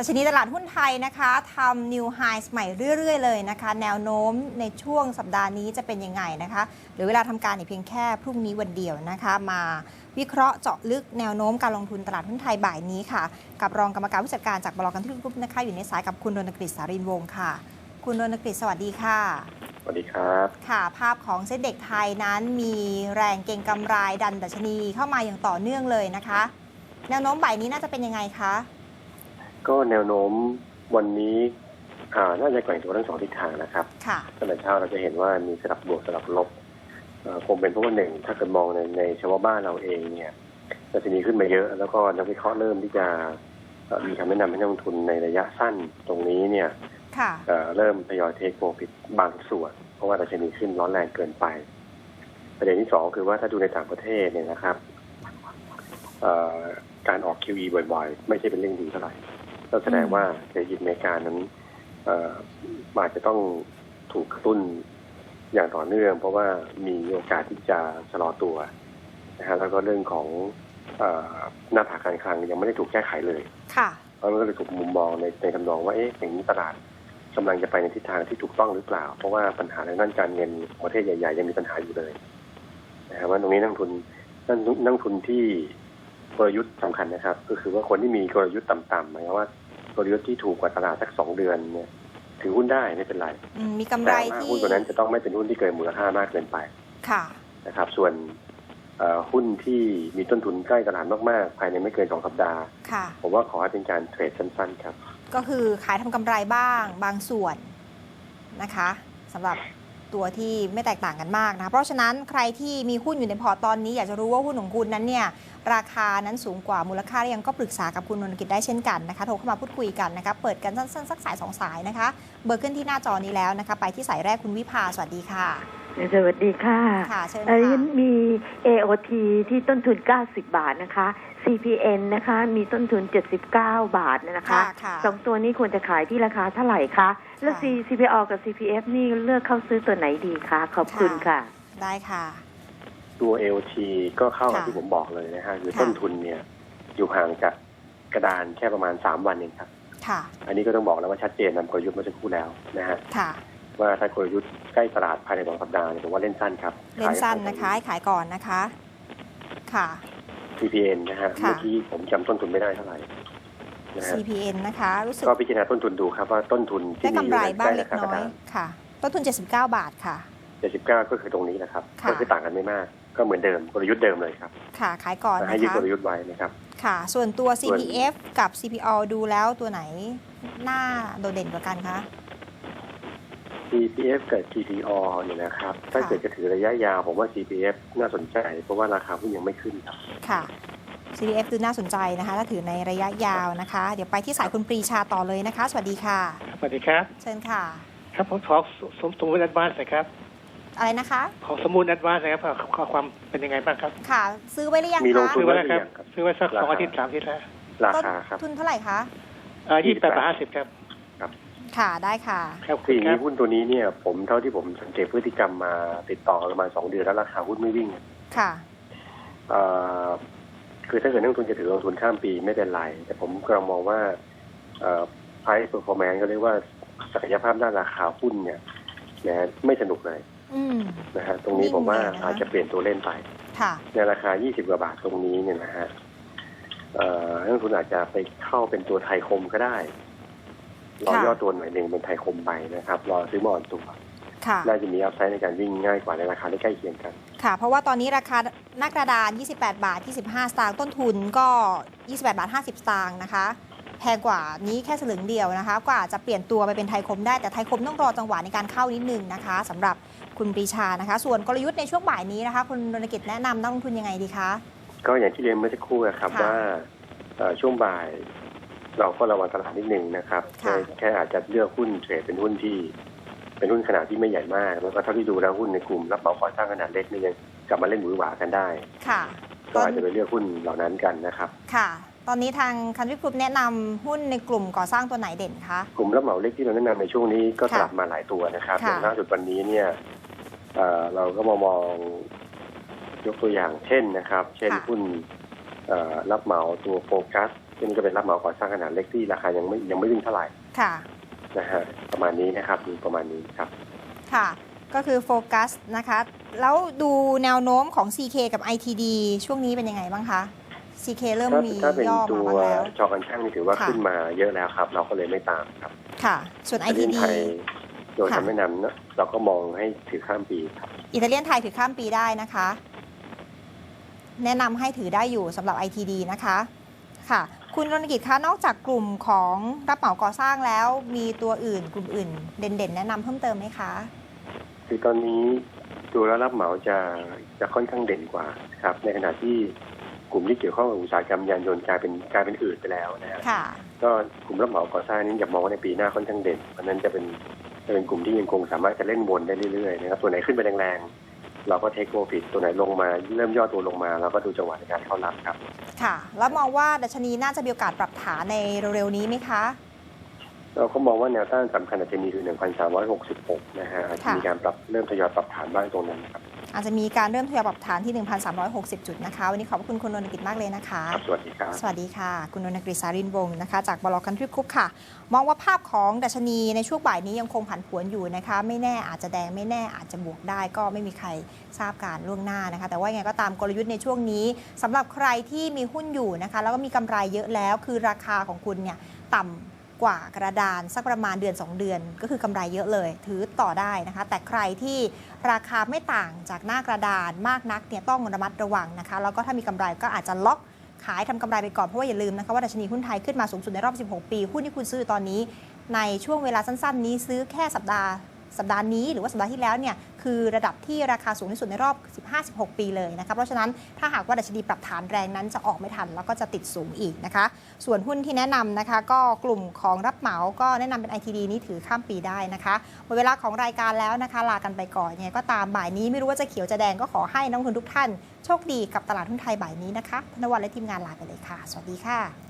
ดัชนีตลาดหุ้นไทยนะคะทำ new highs ใหม่เรื่อย ๆ เลยนะคะ แนวโน้มในช่วงสัปดาห์นี้จะเป็นยังไงนะคะ หรือเวลาทำการอีกเพียงแค่พรุ่งนี้วันเดียวนะคะ มาวิเคราะห์เจาะลึกแนวโน้มการลงทุนตลาดหุ้นไทยบ่ายนี้ค่ะ กับรองกรรมการผู้จัดการจากบลกันที่กรุ๊ปนะคะ อยู่ในสายกับคุณรณกฤษสารินวงศ์ค่ะ คุณรณกฤษสวัสดีค่ะสวัสดีครับค่ะภาพของเซ็ตเด็กไทยนั้นมีแรงเก็งกำไรดันดัชนีเข้ามาอย่างต่อเนื่องเลยนะคะ แนวโน้มบ่ายนี้น่าจะเป็นยังไงคะ ก็แนวโน้มวันนี้อ่าน่าจะแกว่งตัวทั้งสองทิศทางนะครับค่ะตั้งแต่เช้าเราจะเห็นว่ามีสลับบวกสลับลบเอ่อคงเป็นเพราะว่าหนึ่งถ้าเกิดมองในในเฉพาะบ้านเราเองเนี่ยดัชนีขึ้นมาเยอะ แล้วก็นักวิเคราะห์เริ่มที่จะเอ่อมีคำแนะนำให้นักลงทุนในระยะสั้นตรงนี้เนี่ยค่ะเอ่อเริ่มทยอยเทคโปรฟิตบางส่วน เพราะว่าดัชนีขึ้นร้อนแรงเกินไป ประเด็นที่สองคือว่าถ้าดูในต่างประเทศเนี่ยนะครับเอ่อการออก QE บ่อยๆ ไม่ใช่เป็นเรื่องดีเท่าไหร่ ก็แสดงว่าเศรษฐกิจอเมริกานั้นเอ่ออาจจะต้องถูกกระตุ้นอย่างต่อเนื่อง เพราะว่ามีโอกาสที่จะชะลอตัวนะฮะแล้วก็เรื่องของเอ่อหน้าผากการคลังยังไม่ได้ถูกแก้ไขเลย ค่ะเพราะมันก็เลยถูกมุมมองในในทำนองว่าเอ๊ะอย่างนี้ตลาดกำลังจะไปในทิศทางที่ถูกต้องหรือเปล่า เพราะว่าปัญหาในด้านการเงินของประเทศใหญ่ๆยังมีปัญหาอยู่เลยนะครับว่าตรงนี้นักลงทุนนักนักลงทุนที่กลยุทธ์สำคัญนะครับ ก็คือว่าคนที่มีกลยุทธ์ต่ำๆหมายความว่า กลยุทธ์ที่ถูกกว่าตลาดสักสองเดือนเนี่ยถือหุ้นได้ไม่เป็นไรอืมมีกำไรแต่ว่าที่หุ้นตัวนั้นจะต้องไม่เป็นหุ้นที่เกินมูลค่ามากเกินไป ค่ะ นะครับ ส่วนเอ่อหุ้นที่มีต้นทุนใกล้ตลาดมากๆ ภายในไม่เกินสองสัปดาห์ ค่ะ ผมว่าขอให้เป็นการเทรดสั้นๆ ครับ ก็คือขายทำกำไรบ้างบางส่วนนะคะสำหรับ ตัวที่ไม่แตกต่างกันมากนะคะเพราะฉะนั้นใครที่มีหุ้นอยู่ในพอร์ตตอนนี้ อยากจะรู้ว่าหุ้นของคุณนั้นเนี่ยราคานั้นสูงกว่ามูลค่าหรือยังก็ปรึกษากับคุณนนทกิจได้เช่นกันนะคะโทรเข้ามาพูดคุยกันนะคะเปิดกันสั้นๆสักสายสองสายนะคะ เบอร์ขึ้นที่หน้าจอนี้แล้วนะคะ ไปที่สายแรกคุณวิภาสวัสดีค่ะ สวัสดีค่ะค่ะเชิญอันค่ะนี้มี AOT ที่ต้นทุน 90 บาทนะคะ CPN นะคะ มีต้นทุน 79 บาทนะคะค่ะค่ะสองตัวนี้ควรจะขายที่ราคาเท่าไหร่คะ แล้ว ค่ะ C CPO กับ CPF นี่เลือกเข้าซื้อตัวไหนดีคะขอบคุณค่ะค่ะ ได้ค่ะ ตัว LT ก็เข้ากับค่ะที่ผมบอกเลยนะฮะคือค่ะ ต้นทุนเนี่ย อยู่ห่างจากกระดานแค่ประมาณ 3 วันเองครับ ค่ะอันนี้ก็ต้องบอกแล้วว่าชัดเจนนำกลยุทธ์เมื่อสักครู่แล้วนะฮะค่ะว่าถ้ากลยุทธ์ใกล้ตลาดภายในสองสัปดาห์เนี่ยผมว่าเล่นสั้นครับเล่นสั้นนะคะให้ขายก่อนนะคะ ค่ะ CPN นะฮะ ค่ะ เมื่อกี้ผมจำต้นทุนไม่ได้เท่าไหร่นะฮะ CPN นะคะ รู้สึกก็พิจารณาต้นทุนดูครับว่าต้นทุนได้ที่มีกำอไรยู่บ้างใกล้เล็รากคากน้ระอยดานค่ะ ต้นทุน 79 บาทค่ะ79ก็คือตรงนี้แหละครับ ค่ะ ก็คือต่างกันไม่มาก ก็เหมือนเดิมกลยุทธ์เดิมเลยครับค่ะขายก่อนให้นะยึดคะกลยุทธ์ไว้นะครับ ค่ะ ส่วนตัวส่วน CPF กับ CPO ดูแล้วตัวไหนน่าโดดเด่นกว่ากันคะ CPF กับ GTO เนี่ยนะครับ ถ้าค่ะเกิดจะถือระยะยาวผมว่า CPF น่าสนใจ เพราะว่าราคาหุ้นยังไม่ขึ้นครับค่ะ CPF ดูน่าสนใจนะคะ ถ้าถือในระยะยาวนะคะ เดี๋ยวไปที่สายคุณปรีชาต่อเลยนะคะ สวัสดีค่ะ สวัสดีครับ เชิญค่ะ ครับผมขอสมสมมูลแอดวานซ์นะครับ อะไรนะคะ ขอสมมูลแอดวานซ์นะครับขอขอความเป็นยังไงบ้างครับ ค่ะ ซื้อไว้หรือยังมีลงคะทุซื้นอไว้แล้วครับครับ ซื้อไว้สักราคาสองอาทิตย์สามอาทิตย์แล้วราต้นคาครับ ทุนเท่าไหร่คะเอ่อยี่สิบแปดบาทห้าสิบครับ ค่ะได้ค่ะครับคืออย่างครันี้บหุ้นตัวนี้เนี่ย ผมเท่าที่ผมสังเกตพฤติกรรมมาติดต่อกันประมาณสองเดือนแล้วราคาหุ้นไม่วิ่ง ค่ะเอ่อคือถ้าเกิดนักลงทุนจะถือลงทุนข้ามปีไม่เป็นไร แต่ผมกำลังมองว่าเอ่อ price performance ก็เรียกว่าศักยภาพด้านราคาหุ้นเนี่ยนะไม่สนุกเลยอืมนะฮะตรงนี้ผมว่านิ่งเลยนะอาจจะเปลี่ยนตัวเล่นไปค่ะในราคา 20 กว่าบาทตรงนี้เนี่ยนะฮะเอ่อนักลงทุนอาจจะไปเข้าเป็นตัวไทยคมก็ได้ รอย่อตัวหน่อยหนึ่งเป็นไทยคมไปนะครับรอซื้อมาอ่อนตัวค่ะน่าจะมีอัพไซด์ในการวิ่งง่ายกว่าในราคาที่ใกล้เคียงกัน ค่ะ เพราะว่าตอนนี้ราคาหน้ากระดาน 28 บาท 25 สตางค์ต้นทุนก็ 28 บาท 50 สตางค์นะคะ แพงกว่านี้แค่สลึงเดียวนะคะ กว่าจะเปลี่ยนตัวไปเป็นไทยคมได้ แต่ไทยคมต้องรอจังหวะในการเข้านิดนึงนะคะสำหรับคุณปรีชานะคะ ส่วนกลยุทธ์ในช่วงบ่ายนี้นะคะคุณรณกิจแนะนำนักลงทุนยังไงดีคะ ก็อย่างที่เรียนเมื่อสักครู่นะครับค่ะว่าเอ่อช่วงบ่าย เราก็ระวังตลาดนิดนึงนะครับค่ะแค่แค่อาจจะเลือกหุ้นเทรดเป็นหุ้นที่ เป็นหุ้นขนาดที่ไม่ใหญ่มาก แล้วก็เท่าที่ดูแล้วหุ้นในกลุ่มรับเหมาก่อสร้างขนาดเล็กนี่ยังกลับมาเล่นหวือหวากันได้ ค่ะก็อาจจะไปเลือกหุ้นเหล่านั้นกันนะครับ ค่ะ ตอนนี้ทางคันวิกรุ๊ปแนะนำหุ้นในกลุ่มก่อสร้างตัวไหนเด่นคะกลุ่มรับเหมาเล็กที่เราแนะนำในช่วงนี้ก็ค่ะสลับมาหลายตัวนะครับค่ะอย่างล่าสุดวันนี้เนี่ยเอ่อเราก็มามองยกตัวอย่างเช่นนะครับ เช่นหุ้นเอ่อรับเหมาตัวโฟกัส ซึ่งนี่ก็เป็นรับเหมาก่อสร้างขนาดเล็กที่ราคายังไม่ยังไม่วิ่งเท่าไหร่ค่ะนะฮะประมาณนี้นะครับมีประมาณนี้ครับค่ะ ก็คือโฟกัสนะคะ แล้วดูแนวโน้มของ CK กับ ITD ช่วงนี้เป็นยังไงบ้างคะ CK เริ่มถ้ามีถ้าเป็นย่อตัมาวบ้างแล้วจอกันช่างนี่ถือว่าค่ะขึ้นมาเยอะแล้วครับ เราก็เลยไม่ตามครับ ค่ะ ส่วนประเทศ ITD ไทยโดยค่ะคำแนะนำเนอะเราก็มองให้ถือข้ามปีครับอิตาเลียนไทยถือข้ามปีได้นะคะ แนะนำให้ถือได้อยู่สำหรับ ITD นะคะค่ะ คุณรณกิจคะนอกจากกลุ่มของรับเหมาก่อสร้างแล้ว มีตัวอื่นกลุ่มอื่น เด่นๆ แนะนำเพิ่มเติมไหมคะ คือตอนนี้ตัวแล้วรับเหมาจะจะค่อนข้างเด่นกว่าครับ ในขณะที่กลุ่มที่เกี่ยวข้องกับอุตสาหกรรมยานยนต์กลายเป็นกลายเป็นอื่นไปแล้วนะฮะค่ะก็กลุ่มรับเหมาก่อสร้างนี้อยากมองว่าในปีหน้าค่อนข้างเด่นเพราะฉะนั้นจะเป็นจะเป็นกลุ่มที่ยังคงสามารถจะเล่นวนได้เรื่อยๆนะครับตัวไหนขึ้นไปแรงๆ เราก็เทคโปรฟิตตัวไหนลงมา เริ่มย่อตัวลงมาเราก็ดูจังหวะในการเข้ารับครับ ค่ะ แล้วมองว่าดัชนีน่าจะมีโอกาสปรับฐานในเร็วๆนี้ไหมคะ เราก็มองว่าแนวต้านสำคัญอาจจะมีคือ1,366 นะฮะอาจจะค่ะมีการปรับเริ่มทยอยปรับฐานบ้างตรงนั้นครับ อาจจะมีการเริ่มทยอยปรับฐานที่ 1,360 จุดนะคะ วันนี้ขอบพระคุณคุณรณกิจมากเลยนะคะครับสวัสดีครับ สวัสดีค่ะ คุณนนทกฤษสารินวงศ์นะคะ จากบลกันทริปกรุ๊ปค่ะ มองว่าภาพของดัชนีในช่วงบ่ายนี้ยังคงผันผวนอยู่นะคะ ไม่แน่อาจจะแดงไม่แน่อาจจะบวกได้ก็ไม่มีใครทราบการล่วงหน้านะคะ แต่ว่ายังไงก็ตามกลยุทธ์ในช่วงนี้สำหรับใครที่มีหุ้นอยู่นะคะ แล้วก็มีกำไรเยอะแล้ว คือราคาของคุณเนี่ยต่ำ กว่ากระดานสักประมาณเดือน 2 เดือน ก็คือกำไรเยอะเลย ถือต่อได้นะคะ แต่ใครที่ราคาไม่ต่างจากหน้ากระดานมากนักเนี่ยต้องระมัดระวังนะคะ แล้วก็ถ้ามีกำไรก็อาจจะล็อกขายทำกำไรไปก่อนเพราะว่าอย่าลืมนะคะว่าดัชนีหุ้นไทยขึ้นมาสูงสุดในรอบ 16 ปี หุ้นที่คุณซื้อตอนนี้ ในช่วงเวลาสั้น ๆ นี้ซื้อแค่สัปดาห์ สัปดาห์นี้หรือว่าสัปดาห์ที่แล้วเนี่ยคือระดับที่ราคาสูงที่สุดในรอบ 15-16 ปีเลยนะคะเพราะฉะนั้นถ้าหากว่าดัชนีปรับฐานแรงนั้นจะออกไม่ทัน แล้วก็จะติดสูงอีกนะคะ ส่วนหุ้นที่แนะนำนะคะ ก็กลุ่มของรับเหมาก็แนะนำเป็น ITD นี้ถือข้ามปีได้นะคะหมดเวลาของรายการแล้วนะคะลากันไปก่อนยังไงก็ตามบ่ายนี้ไม่รู้ว่าจะเขียวจะแดงก็ขอให้นักลงทุนทุกท่าน โชคดีกับตลาดหุ้นไทยบ่ายนี้นะคะธนวัฒน์และทีมงานลาไปเลยค่ะ สวัสดีค่ะ